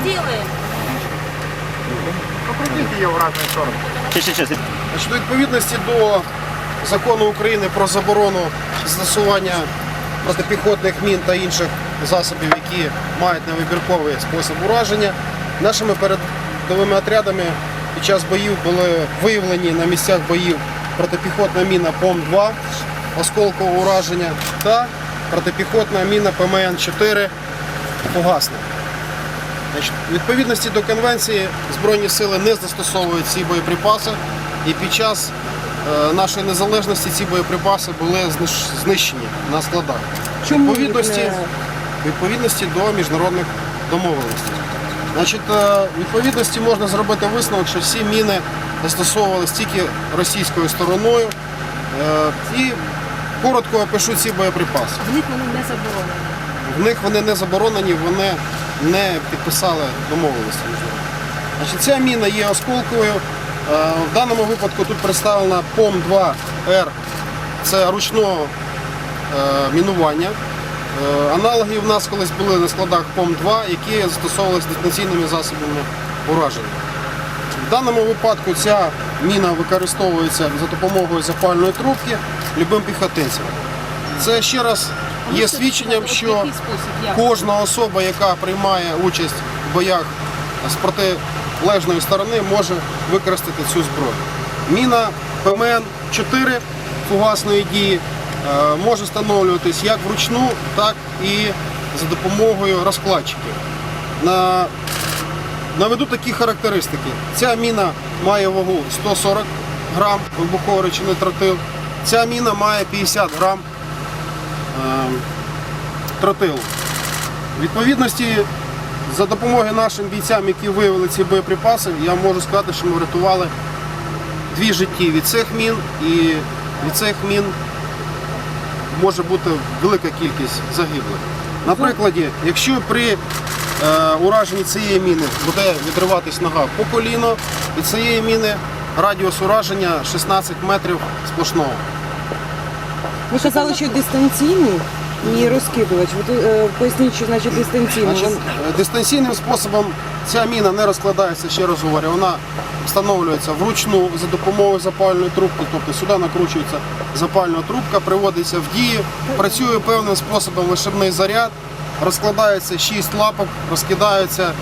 сделаем. Покрутіть її в разні сторони. Ще, ще, ще. Значить, у відповідності до закону України про заборону застосування протипіхотних мін та інших засобів, які мають невибірковий спосіб ураження, нашими передовими отрядами під час боїв були виявлені на місцях боїв протипіхотна міна ПОМ-2 осколкового ураження та протипіхотна міна ПМН-4 фугасна. У відповідності до конвенції Збройні сили не застосовують ці боєприпаси, і під час е, нашої незалежності ці боєприпаси були знищені на складах. Чому відповідності, відповідності до міжнародних домовленостей. Значить, е, відповідності можна зробити висновок, що всі міни застосовувалися тільки російською стороною. Е, І коротко опишу ці боєприпаси. В них вони не заборонені. В них вони не заборонені, вони не підписали домовленості. Значить, ця міна є осколковою. Е, В даному випадку тут представлена ПОМ-2Р, це ручного е, мінування. Е, Аналоги в нас колись були на складах ПОМ-2, які застосовувалися дистанційними засобами ураження. В даному випадку ця міна використовується за допомогою запальної трубки любим піхотинцям. Це ще раз є свідченням, що кожна особа, яка приймає участь в боях з протилежної сторони, може використати цю зброю. Міна ПМН-4 фугасної дії е, може встановлюватись як вручну, так і за допомогою розкладчиків. На Наведу такі характеристики. Ця міна має вагу 140 грам вибухової речовини тротил. Ця міна має 50 грам тротилу. Відповідності за допомогою нашим бійцям, які виявили ці боєприпаси, я можу сказати, що ми врятували дві житті від цих мін і від цих мін може бути велика кількість загиблих. На прикладі, якщо при е, ураженні цієї міни буде відриватись нога по коліно, від цієї міни радіус ураження 16 метрів сплошного. Ви казали, що дистанційний і розкидувач. Ви е, поясніть, що значить дистанційний. Значить, е, дистанційним способом ця міна не розкладається, ще раз говорю, вона встановлюється вручну за допомогою запальної трубки, тобто сюди накручується запальна трубка, приводиться в дію, працює певним способом вишибний заряд, розкладається 6 лапок, розкидаються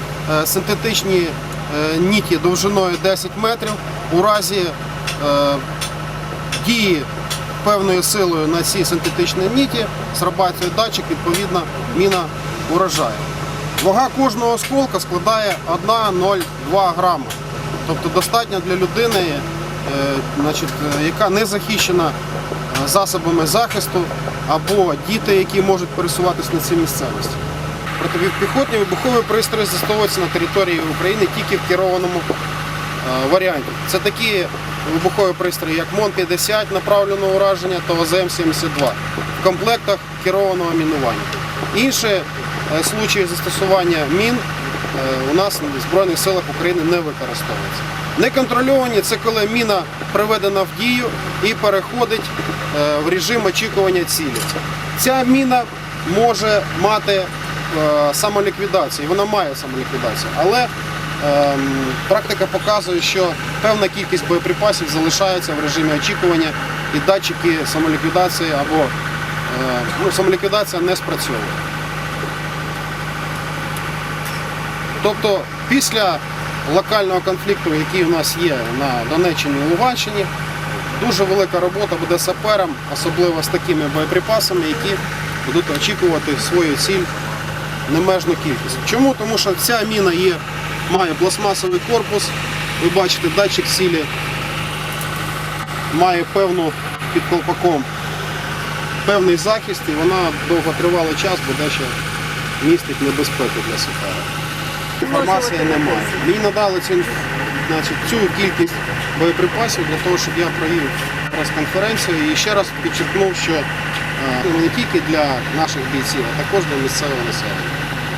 е, синтетичні е, ніті довжиною 10 метрів. У разі е, дії певною силою на ці синтетичні ніті, срабатує датчик, відповідно, міна уражає. Вага кожного осколка складає 1,02 грама. Тобто достатньо для людини, е, значить, е, яка не захищена е, засобами захисту, або діти, які можуть пересуватися на цій місцевості. Протипіхотні вибухові пристрої застосовуються на території України тільки в керованому варіанті. Це такі вибухові пристрої, як МОН-50 направленого ураження та ОЗМ-72 в комплектах керованого мінування. Інші е, случаї застосування мін е, у нас в Збройних силах України не використовуються. Неконтрольовані це коли міна приведена в дію і переходить е, в режим очікування цілі. Ця міна може мати самоліквідацію, вона має самоліквідацію, але практика показує, що певна кількість боєприпасів залишається в режимі очікування і датчики самоліквідації або е, ну, самоліквідація не спрацьовує. Тобто після локального конфлікту, який у нас є на Донеччині і Луганщині, дуже велика робота буде саперам, особливо з такими боєприпасами, які будуть очікувати свою ціль немежну кількість. Чому? Тому що ця міна є, має пластмасовий корпус, ви бачите, датчик цілі має певну під колпаком певний захист і вона довготривалий час буде ще містить небезпеку для сапера. Інформації немає. Мені надали цю, значить, цю кількість боєприпасів для того, щоб я провів прес-конференцію і ще раз підчеркнув, що е, не тільки для наших бійців, а також для місцевого населення.